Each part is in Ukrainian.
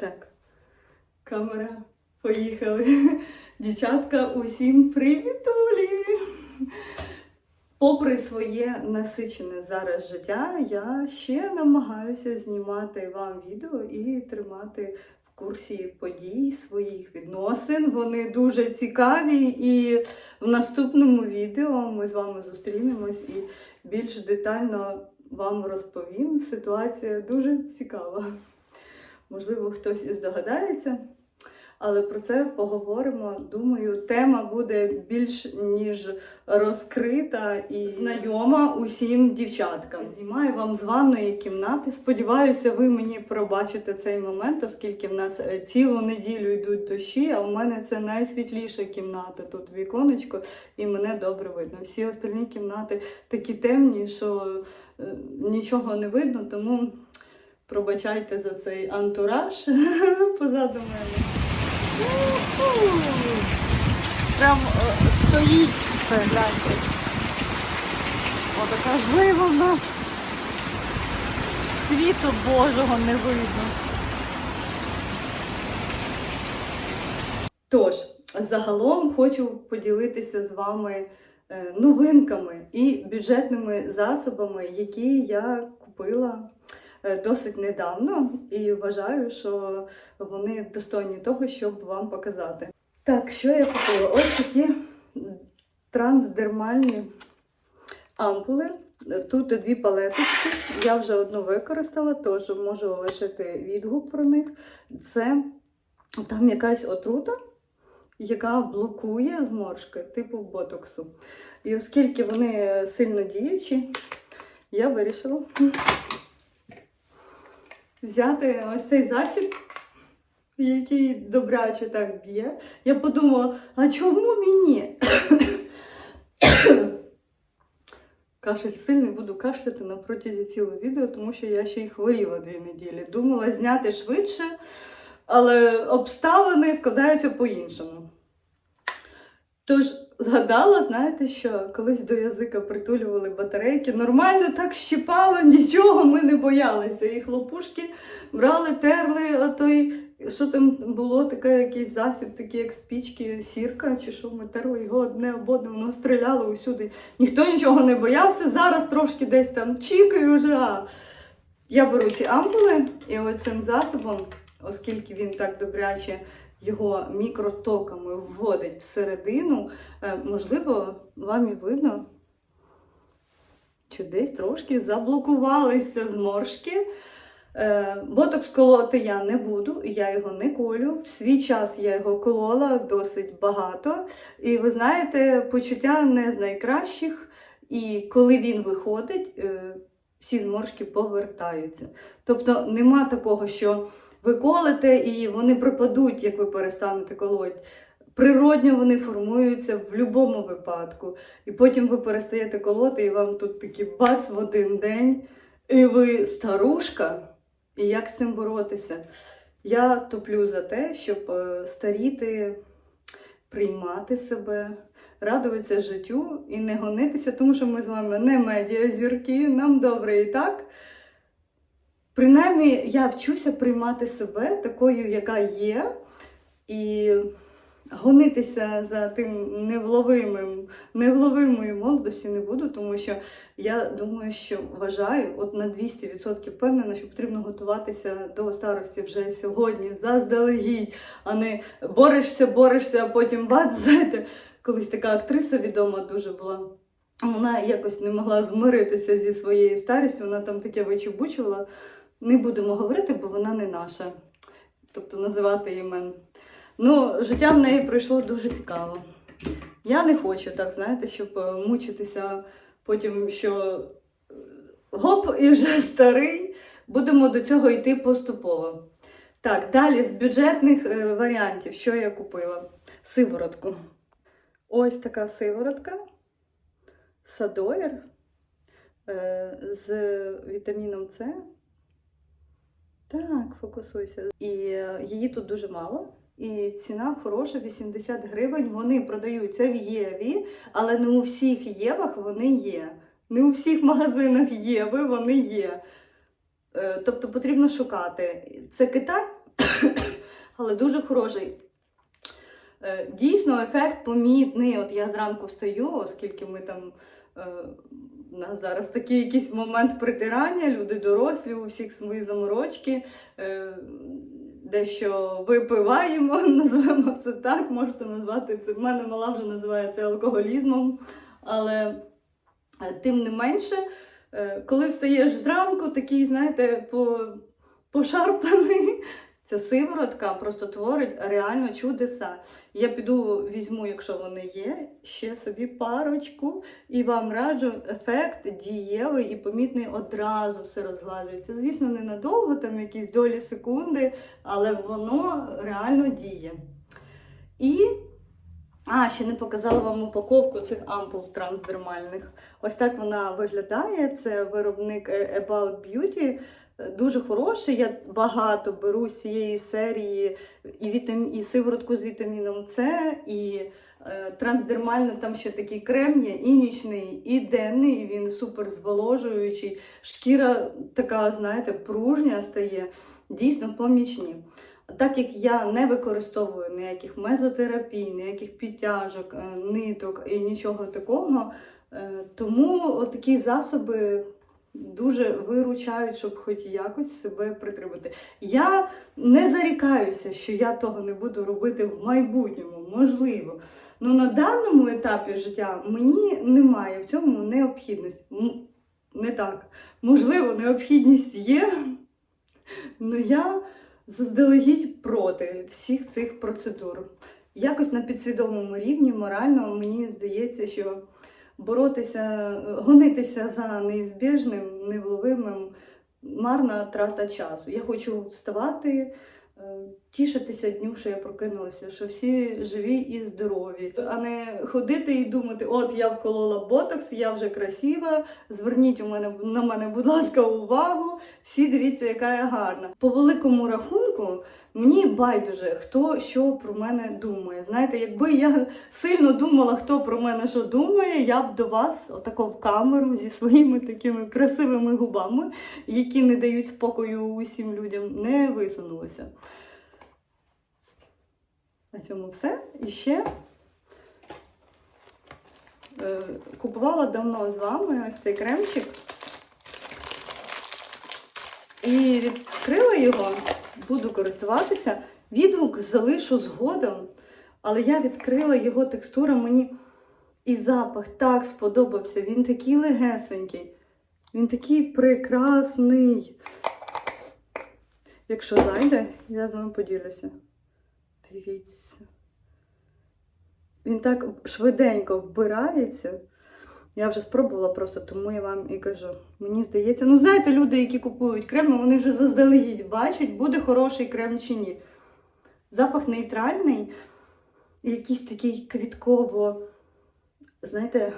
Так, камера, поїхали. Дівчатка, усім привітулі! Попри своє насичене зараз життя, я ще намагаюся знімати вам відео і тримати в курсі подій своїх відносин. Вони дуже цікаві, і в наступному відео ми з вами зустрінемось і більш детально вам розповім. Ситуація дуже цікава. Можливо, хтось і здогадається, але про це поговоримо. Думаю, тема буде більш ніж розкрита і знайома усім дівчаткам. Знімаю вам з ванної кімнати. Сподіваюся, ви мені пробачите цей момент, оскільки в нас е, цілу неділю йдуть дощі, а у мене це найсвітліша кімната. Тут віконечко, і мене добре видно. Всі остальні кімнати такі темні, що е, нічого не видно, тому. Пробачайте за цей антураж позаду мене. Прям е, стоїть все, гляньте. Отака злива в нас. Світу Божого не видно. Тож, загалом хочу поділитися з вами е, новинками і бюджетними засобами, які я купила досить недавно, і вважаю, що вони достойні того, щоб вам показати. Так, що я купила? Ось такі трансдермальні ампули. Тут дві палеточки. Я вже одну використала, тож можу лишити відгук про них. Це там якась отрута, яка блокує зморшки, типу ботоксу. І оскільки вони сильно діючі, я вирішила взяти ось цей засіб, який добряче так б'є. Я подумала, а чому мені? Кашель сильний, буду кашляти на протязі цілого відео, тому що я ще й хворіла дві неділі. Думала зняти швидше, але обставини складаються по-іншому. Тож згадала, знаєте, що колись до язика притулювали батарейки, нормально так щипало, нічого ми не боялися. І хлопушки брали, терли, а той, що там було, таке якийсь засіб, такі як спічки, сірка, чи що ми терли його одне об одне, воно стріляло усюди. Ніхто нічого не боявся. Зараз трошки десь там чікаю вже. Я беру ці ампули і оцим засобом, оскільки він так добряче його мікротоками вводить всередину, е, можливо, вам і видно, що десь трошки заблокувалися зморшки. Е, Ботокс колоти я не буду, я його не колю. В свій час я його колола досить багато. І ви знаєте, почуття не з найкращих. І коли він виходить, е, всі зморшки повертаються. Тобто нема такого, що ви колите і вони пропадуть, як ви перестанете колоти. Природньо вони формуються в будь-якому випадку. І потім ви перестаєте колоти, і вам тут такі бац в один день, і ви старушка. І як з цим боротися? Я топлю за те, щоб е, старіти, приймати себе, радуватися життю і не гонитися, тому що ми з вами не медіазірки, нам добре і так. Принаймні, я вчуся приймати себе такою, яка є, і гонитися за тим невловимим, невловимою молодості не буду, тому що я думаю, що вважаю, от на 200% впевнена, що потрібно готуватися до старості вже сьогодні, заздалегідь, а не борешся, борешся, а потім бац, знаєте, колись така актриса відома дуже була. Вона якось не могла змиритися зі своєю старістю, вона там таке вичебучувала. Не будемо говорити, бо вона не наша. Тобто називати імен. Ну, життя в неї пройшло дуже цікаво. Я не хочу так, знаєте, щоб е, мучитися потім, що е, гоп і вже старий. Будемо до цього йти поступово. Так, далі з бюджетних е, варіантів, що я купила? Сиворотку. Ось така сиворотка. Садоєр з вітаміном С. Так, фокусуйся. І е, її тут дуже мало. І ціна хороша 80 гривень. Вони продаються в Єві, але не у всіх Євах вони є. Не у всіх магазинах Єви вони є. Е, Тобто потрібно шукати. Це Китай, але дуже хороший. Е, Дійсно, ефект помітний. От я зранку встаю, оскільки ми там. Е, нас зараз такий якийсь момент притирання, люди дорослі, у всіх свої заморочки, е, дещо випиваємо, називаємо це так, можете назвати це. В мене мала вже називає це алкоголізмом. Але е, тим не менше, коли встаєш зранку, такий, знаєте, по, пошарпаний, ця сиворотка просто творить реально чудеса. Я піду візьму, якщо вони є, ще собі парочку, і вам раджу ефект дієвий і помітний одразу все розгладжується. Звісно, ненадовго, там якісь долі секунди, але воно реально діє. І а, ще не показала вам упаковку цих ампул трансдермальних. Ось так вона виглядає. Це виробник е, About Beauty. Дуже хороший. Я багато беру з цієї серії і, вітам... і сиворотку з вітаміном С, і е, трансдермально там ще такий крем є, і нічний, і денний. Він супер зволожуючий. Шкіра така, знаєте, пружня стає. Дійсно помічні. Так як я не використовую ніяких мезотерапій, ніяких підтяжок, е, ниток і нічого такого, е, тому такі засоби дуже виручають, щоб хоч якось себе притримати. Я не зарікаюся, що я того не буду робити в майбутньому, можливо. Ну на даному етапі життя мені немає в цьому необхідності. Не так. Можливо, необхідність є, але я заздалегідь проти всіх цих процедур. Якось на підсвідомому рівні морально мені здається, що боротися, гонитися за неізбіжним, невловимим марна трата часу. Я хочу вставати, е, тішитися дню, що я прокинулася, що всі живі і здорові, а не ходити і думати, от я вколола ботокс, я вже красива. Зверніть у мене на мене, будь ласка, увагу. Всі дивіться, яка я гарна. По великому рахунку. Мені байдуже, хто що про мене думає. Знаєте, якби я сильно думала, хто про мене що думає, я б до вас отако в камеру зі своїми такими красивими губами, які не дають спокою усім людям, не висунулася. На цьому все. І ще е, купувала давно з вами ось цей кремчик. І відкрила його, буду користуватися. Відгук залишу згодом, але я відкрила його текстура, мені і запах так сподобався. Він такий легесенький, він такий прекрасний. Якщо зайде, я з вами поділюся. Дивіться. Він так швиденько вбирається. Я вже спробувала просто, тому я вам і кажу. Мені здається, ну знаєте, люди, які купують крем, вони вже заздалегідь бачать, буде хороший крем чи ні. Запах нейтральний, якийсь такий квітково, знаєте,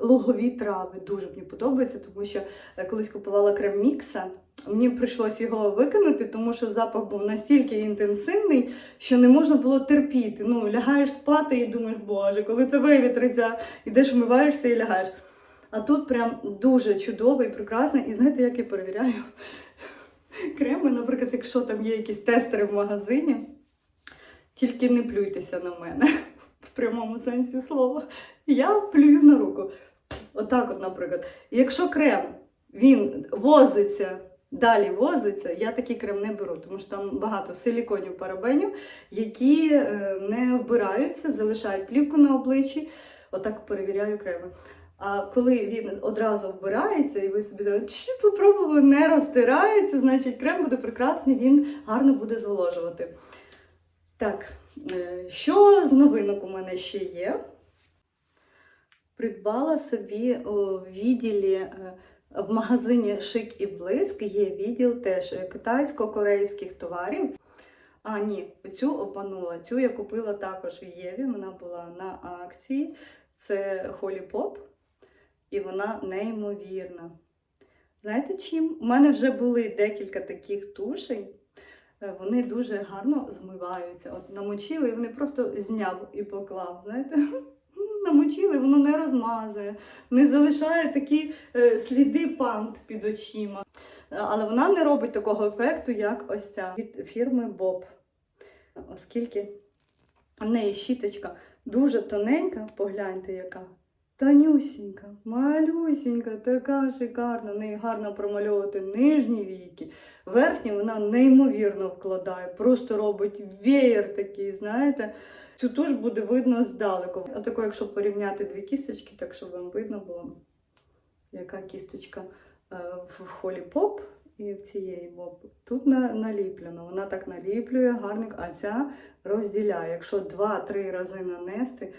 лугові трави. Дуже мені подобається, тому що е, колись купувала крем Мікса. Мені прийшлось його викинути, тому що запах був настільки інтенсивний, що не можна було терпіти. Ну, лягаєш спати і думаєш, боже, коли це вивітриться, ідеш, вмиваєшся і лягаєш. А тут прям дуже чудовий, прекрасний. І знаєте, як я перевіряю креми, наприклад, якщо там є якісь тестери в магазині, тільки не плюйтеся на мене в прямому сенсі слова. Я плюю на руку. Отак, от, наприклад. І якщо крем він возиться, далі возиться, я такий крем не беру, тому що там багато силіконів, парабенів, які е, не вбираються, залишають плівку на обличчі. Отак перевіряю креми. А коли він одразу вбирається, і ви собі думаєте, чи попробували, не розтирається, значить крем буде прекрасний, він гарно буде зволожувати. Так, е, що з новинок у мене ще є? Придбала собі у відділі е, в магазині Шик і Блиск є відділ теж китайсько-корейських товарів. А, ні, цю обманула. Цю я купила також в Єві. Вона була на акції. Це Холі Поп. І вона неймовірна. Знаєте чим? У мене вже були декілька таких тушей. Е, Вони дуже гарно змиваються. От намочили, і вони просто зняв і поклав. Знаєте? Намочили, воно не розмазує, не залишає такі е, сліди пант під очима. Але вона не робить такого ефекту, як ось ця від фірми Bob. оскільки в неї щіточка дуже тоненька, погляньте, яка. Тонюсінька, малюсінька, така шикарна. В неї гарно промальовувати нижні віки. Верхні вона неймовірно вкладає, просто робить веєр такий, знаєте. Цю туш буде видно здалеку. Отако, якщо порівняти дві кісточки, так щоб вам видно було, яка кісточка е, в холі поп і в цієї боп. Тут на, наліплено. Вона так наліплює гарник, а ця розділяє. Якщо 2-3 рази нанести,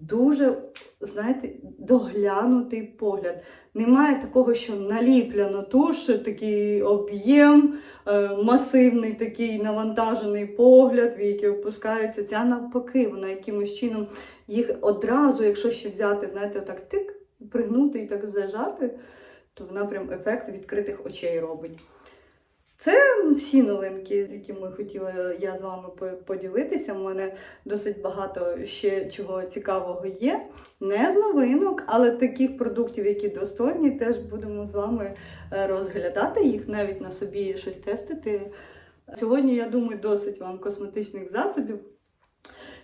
дуже, знаєте, доглянутий погляд. Немає такого, що наліплено туш, такий об'єм, е, масивний такий навантажений погляд, віки опускаються. Ця навпаки, вона якимось чином їх одразу, якщо ще взяти, знаєте, так тик, пригнути і так зажати, то вона прям ефект відкритих очей робить. Це всі новинки, з якими хотіла я з вами поділитися. У мене досить багато ще чого цікавого є. Не з новинок, але таких продуктів, які достойні, теж будемо з вами е, розглядати їх, навіть на собі щось тестити. Сьогодні, я думаю, досить вам косметичних засобів.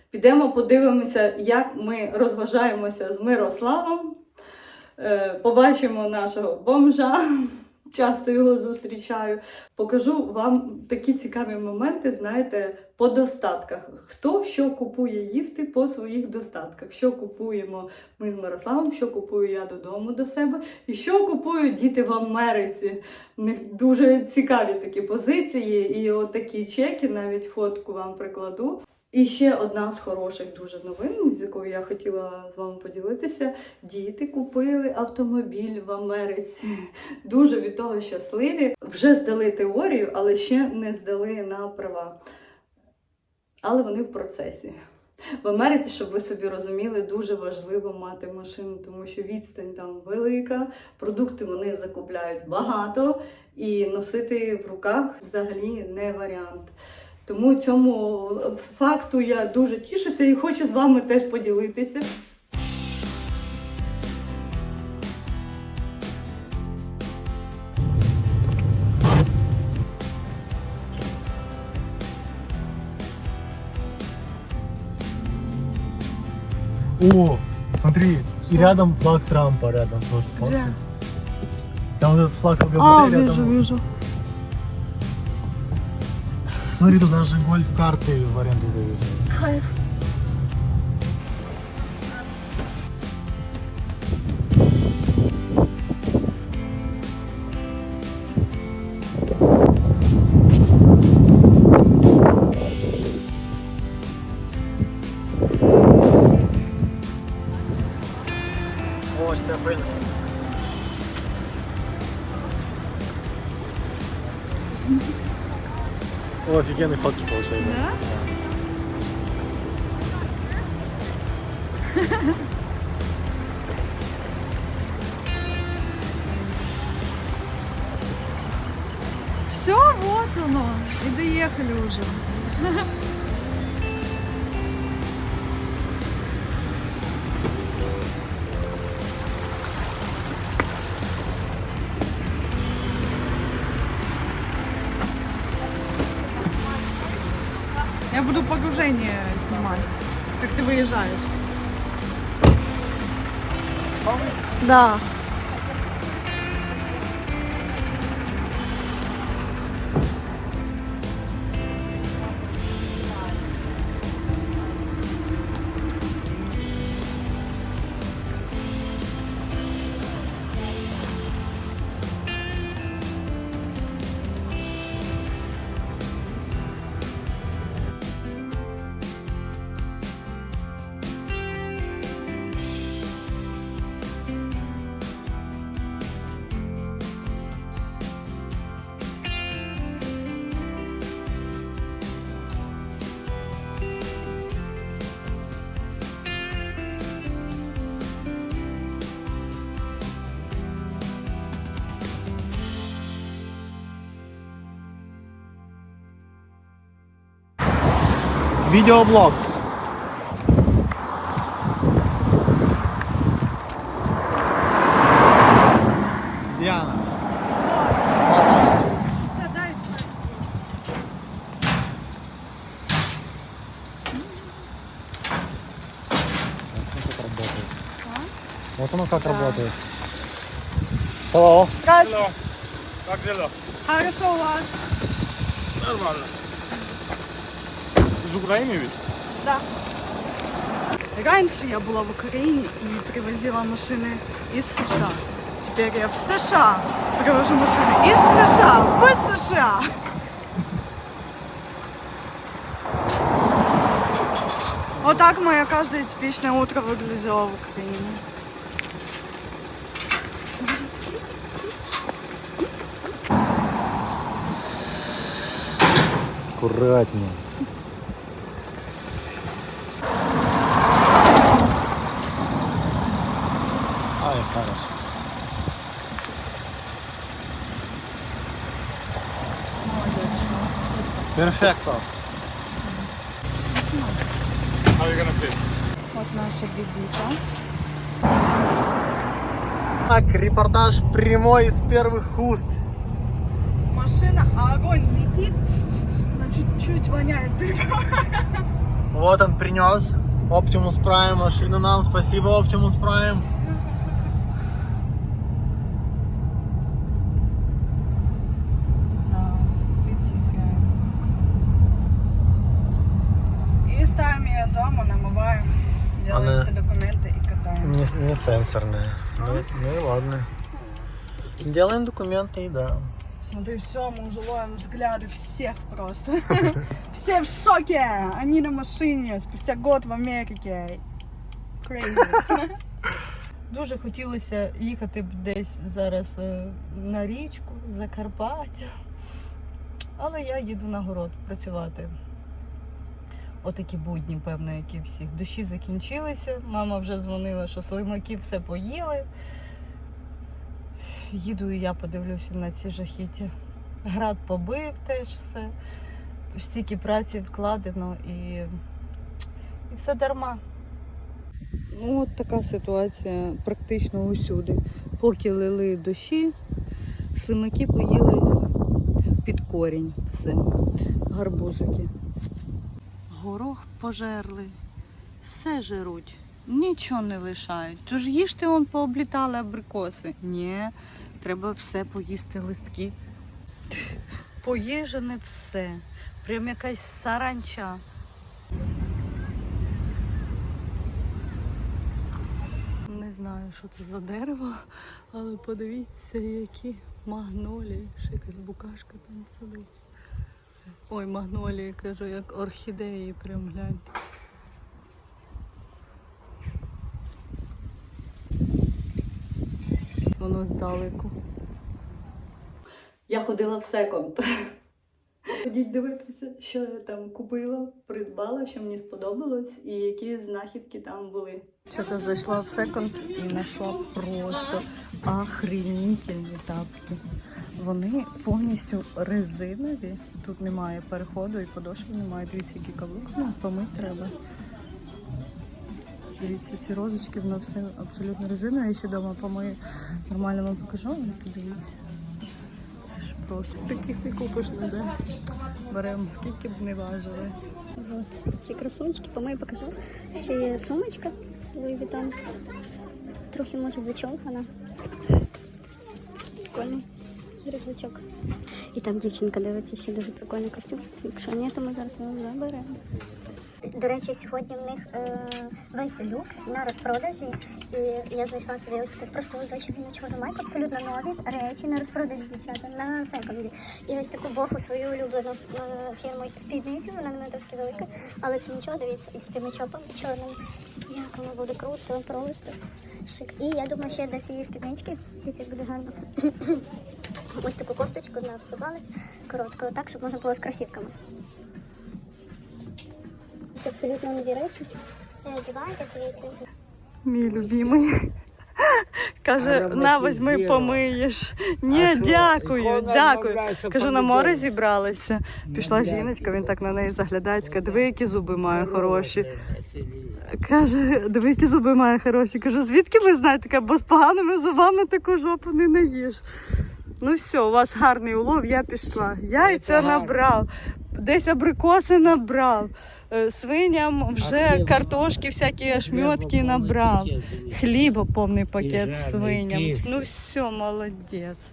Підемо подивимося, як ми розважаємося з Мирославом. Е, Побачимо нашого бомжа. Часто його зустрічаю. Покажу вам такі цікаві моменти, знаєте, по достатках. Хто що купує їсти по своїх достатках. Що купуємо ми з Мирославом, що купую я додому до себе, і що купують діти в Америці. У них дуже цікаві такі позиції, і от чеки, навіть фотку вам прикладу. І ще одна з хороших дуже новин, з якою я хотіла з вами поділитися. Діти купили автомобіль в Америці. Дуже від того щасливі. Вже здали теорію, але ще не здали на права. Але вони в процесі. В Америці, щоб ви собі розуміли, дуже важливо мати машину, тому що відстань там велика, продукти вони закупляють багато, і носити в руках взагалі не варіант. Тому цьому факту я дуже тішуся і хочу з вами теж поділитися. О, смотри, и рядом флаг Трампа рядом тоже. Где? Там вот этот флаг ЛГБТ А, рядом. вижу, вижу. Смотри, тут даже гольф-карты в аренду завезли. Кайф. Офигенные фотки получаются. Да? Все, вот оно. И доехали уже. Буду снимать, как ты выезжаешь. Да. Відеоблог. Диана. Вот оно как да. работает. Hello. Здравствуйте. Hello. Как дела? Хорошо у вас? Нормально. Из Украины ведь? Да. Раньше я была в Украине и привозила машины из США. Теперь я в США привожу машины из США в США. Вот так мое каждое типичное утро выглядело в Украине. Аккуратнее. Перфекто. How you gonna fit? Вот наша бибика. Так, репортаж прямой из первых уст. Машина, а огонь летит, но чуть-чуть воняет дымом. Вот он принес. Optimus Prime машину нам. Спасибо, Optimus Prime. сенсорная. Ну, ну и ладно. Делаем документы и да. Смотри, все, мы уже ловим взгляды всех просто. Все в шоке! Они на машине спустя год в Америке. Crazy. Дуже хотілося їхати б десь зараз е, на річку, Закарпаття. Але я їду на город працювати. Отакі будні, певно, які всіх. Дощі закінчилися. Мама вже дзвонила, що слимаки все поїли. Їду і я подивлюся на ці жахіття. Град побив теж все. Стільки праці вкладено і, і все дарма. Ну, от така ситуація практично усюди. Поки лили дощі, слимаки поїли під корінь все. Гарбузики. Горох пожерли, все жируть, нічого не лишають. Тож їжте он пооблітали абрикоси. Ні, треба все поїсти листки. Поїжене все. Прям якась саранча. Не знаю, що це за дерево, але подивіться, які магнолії. Ще якась букашка там сидить. Ой, магнолії, кажу, як орхідеї, прям гляньте. Воно здалеку. Я ходила в секонд. Ходіть дивитися, що я там купила, придбала, що мені сподобалось, і які знахідки там були. Що-то зайшла в секонд і знайшла просто охренітельні тапки. Вони повністю резинові. Тут немає переходу і подошви немає. Дивіться, який каблук. Ну, помить треба. Дивіться, ці розочки, воно все абсолютно резинове. Я ще вдома помию. Нормально вам покажу, але подивіться. Це ж просто таких не купиш ніде. Беремо, скільки б не важили. Вот. Ці красунчики, по-моєму, покажу. Ще є сумочка Louis Vuitton. Трохи може зачовгана. Прикольний рюкзачок. І там дівчинка дивиться, ще дуже прикольний костюм. Якщо ні, то ми зараз його заберемо. До речі, сьогодні в них е, весь люкс на розпродажі. І я знайшла собі ось таку просту звичайну чорну майку, абсолютно нові речі на розпродажі дівчата на секонді. І ось таку боху свою улюблену е, фірму спідницю, вона не досить велика, але це нічого, дивіться, із тими чопами чорними. Як воно буде круто, просто шик. І я думаю, ще до цієї спіднички, як буде гарно. Ось таку кофточку на все палець, коротку, так, щоб можна було з кросівками. Це абсолютно нові речі. Дивіться. Мій любимий. Каже, на візьми помиєш. Ні, дякую, дякую. Кажу, на море зібралася. Пішла жіночка, він так на неї заглядає, каже, диви, які зуби має хороші. Каже, диви, які зуби має хороші. Кажу, звідки ви знаєте, бо з поганими зубами таку жопу не наїш. Ну все, у вас гарний улов, я пішла. Яйця набрав. десь абрикоси набрав. Е, Свиням вже картошки, всякі Хліба набрав. Хліба повний пакет свиням. Ну все, молодець.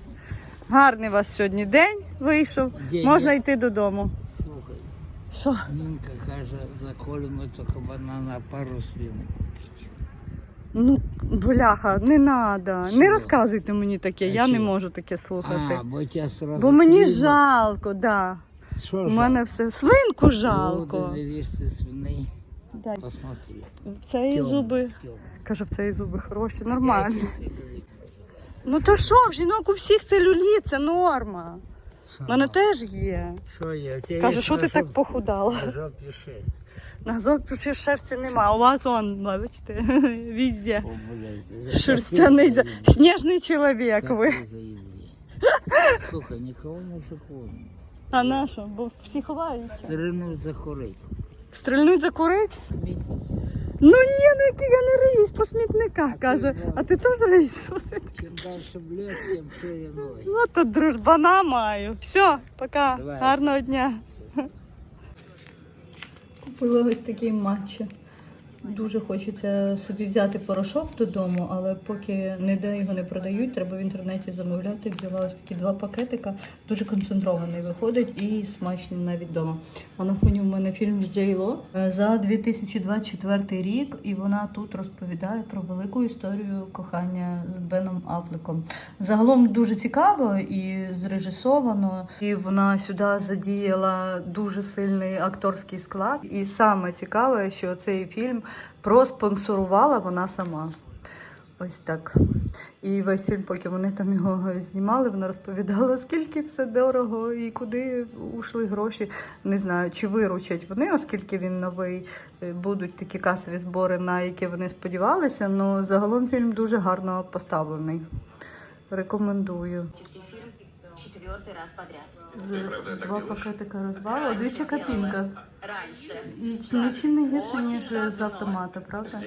Гарний у вас сьогодні день вийшов. Можна йти додому. Слухай, Що? Нінка каже, заколимо тільки банана пару свинок. Ну, бляха, не треба. Не розказуйте мені таке, я не можу таке слухати. А, бо тебе сразу Бо мені клімат. жалко, да. Що У мене все. Свинку жалко? жалко. Дивишся свиней, Да. посмотри. В цієї Тьом, зуби. тьом. Каже, в цієї зуби хороші, нормально. Це. Ну то що, в жінок у всіх целюліт, це норма. У мене теж є. Що є? Каже, що ти так похудала? на жопі шесть. Назок пиши шерсті нема. У вас он, бачите, везде. За Шерстяний, сніжний чоловік ви. Слухай, никого не шокуємо. А на що? Бо всі ховаються. Стринуть закурить. Стрільнуть закурить? Смітіть. Ну ні, ну який я не риюсь по смітниках, А каже. А ти теж риюсь по смітниках? Чим дальше в лес, тим шире ноги. Ну тут дружбана маю. Все, пока. Давай. Гарного дня. Купила ось такий матчі. Дуже хочеться собі взяти порошок додому, але поки ніде його не продають, треба в інтернеті замовляти. Взяла ось такі два пакетика. Дуже концентрований виходить і смачний навіть вдома. А на фоні в мене фільм з Джей Ло е, за 2024 рік, і вона тут розповідає про велику історію кохання з Беном Афлеком. Загалом дуже цікаво і зрежисовано. І вона сюди задіяла дуже сильний акторський склад. І саме цікаве, що цей фільм проспонсорувала вона сама. Ось так. І весь фільм, поки вони там його знімали, вона розповідала, скільки все дорого і куди ушли гроші. Не знаю, чи виручать вони, оскільки він новий, е, будуть такі касові збори, на які вони сподівалися. але загалом фільм дуже гарно поставлений. Рекомендую. фильм четвертый раз подряд. Вже два пакетика розбавила. Дивіться, капінка. І нічим не гірше, ніж з автомата, правда?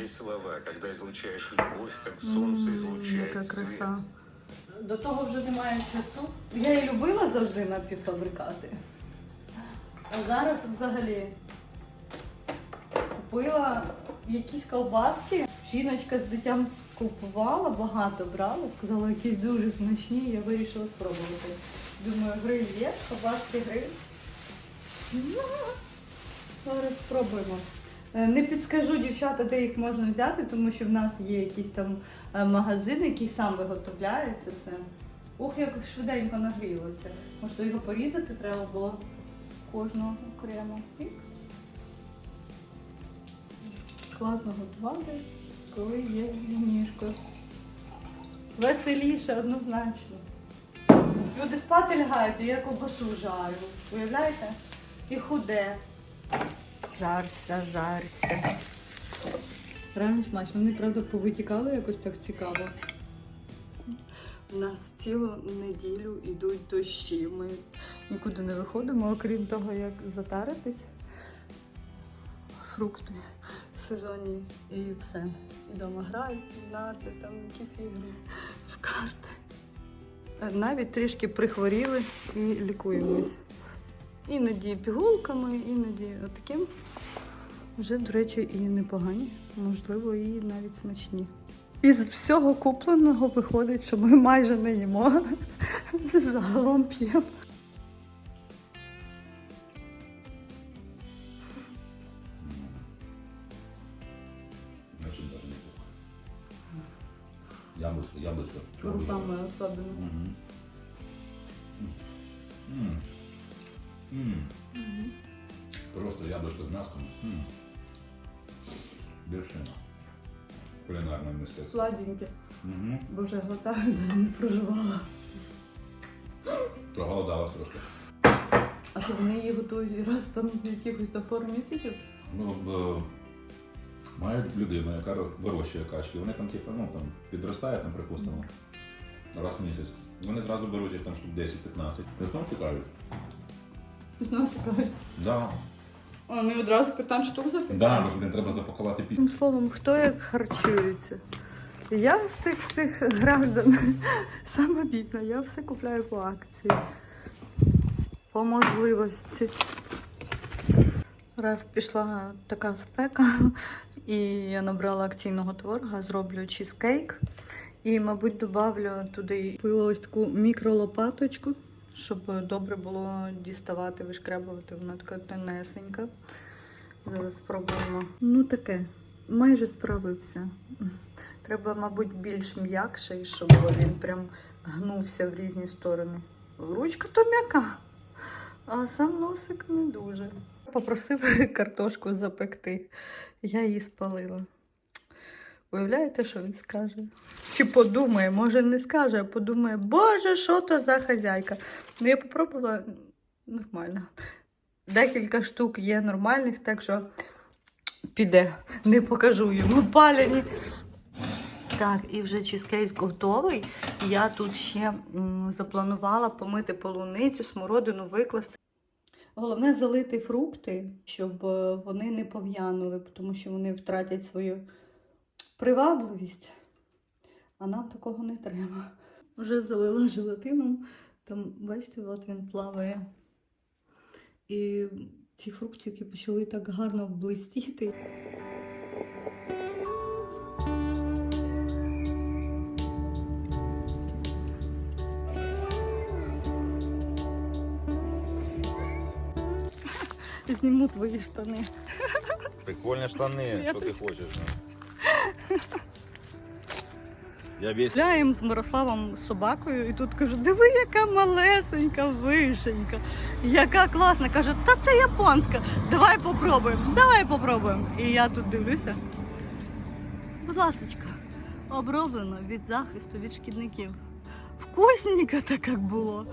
Яка краса. До того вже немає часу. Я і любила завжди напівфабрикати. А зараз взагалі купила якісь колбаски. Жіночка з дитям купувала, багато брала, сказала, які дуже смачні, я вирішила спробувати. Думаю, гриль є, колбаски гриль. Зараз спробуємо. Е, Не підскажу, дівчата, де їх можна взяти, тому що в нас є якийсь там е, магазин, який сам виготовляє це все. Ух, як швиденько нагрілося. Може, його порізати треба було кожного окремо. Класно готувати, коли є ніжко. Веселіше, однозначно. Люди спати лягають, і я ковбасу жарю. Уявляєте? І худе. Жарся, жарся. Реально смачно. Вони, правда, повитікали якось так цікаво. У нас цілу неділю йдуть дощі. Ми нікуди не виходимо, окрім того, як затаритись. Фрукти сезонні і все. І вдома грають, в нарти, там якісь ігри, в карти. Навіть трішки прихворіли і лікуємось. Іноді пігулками, іноді таким. Вже, до речі, і непогані, можливо, і навіть смачні. Із всього купленого виходить, що ми майже не їмо. Загалом п'ємо. Руками особливо. Просто яблучко з м'яском. Вершина. Кулінарне мистецтво. Сладеньке. Бо вже глотаю, не проживала. Проголодалась трошки. А що вони її готують раз там якихось до пару місяців? Ну, б- мають людину, яка вирощує качки. Вони там, типу, ну, там, підростає, там, припустимо, раз в місяць. Вони зразу беруть їх там штук 10-15. Потім тікають. Знову кажуть. Да. А вони одразу 15 штук запитали? Да, бо ж блін, треба запакувати піч. Тим словом, хто як харчується? Я з цих всіх граждан сама бідна, я все купляю по акції. По можливості. Раз пішла така спека, і я набрала акційного творога, зроблю чізкейк. І, мабуть, добавлю туди пила ось таку мікролопаточку, щоб добре було діставати, вишкрябувати. Вона така тонесенька. Зараз спробуємо. Ну таке, майже справився. Треба, мабуть, більш м'якший, щоб він прям гнувся в різні сторони. Ручка то м'яка, а сам носик не дуже. Попросив картошку запекти. Я її спалила. Уявляєте, що він скаже? Чи подумає, може не скаже, а подумає, боже, що то за хазяйка. Ну, я попробувала нормально. Декілька штук є нормальних, так що піде. Не покажу йому паляні. Так, і вже чизкейк готовий. Я тут ще запланувала помити полуницю, смородину, викласти. Головне залити фрукти, щоб е, вони не пов'янули, тому що вони втратять свою привабливість. А нам такого не треба. Вже залила желатином, там, бачите, от він плаває. І ці фруктики почали так гарно блистіти. Зніму твої штани. Прикольні штани, що ти хочеш. Я весь Гуляємо з Мирославом з собакою, і тут кажу, диви, яка малесенька вишенька, яка класна. Каже, та це японська. Давай попробуємо, давай попробуємо. І я тут дивлюся. Будь ласочка, оброблено від захисту від шкідників. Вкусненько так як було.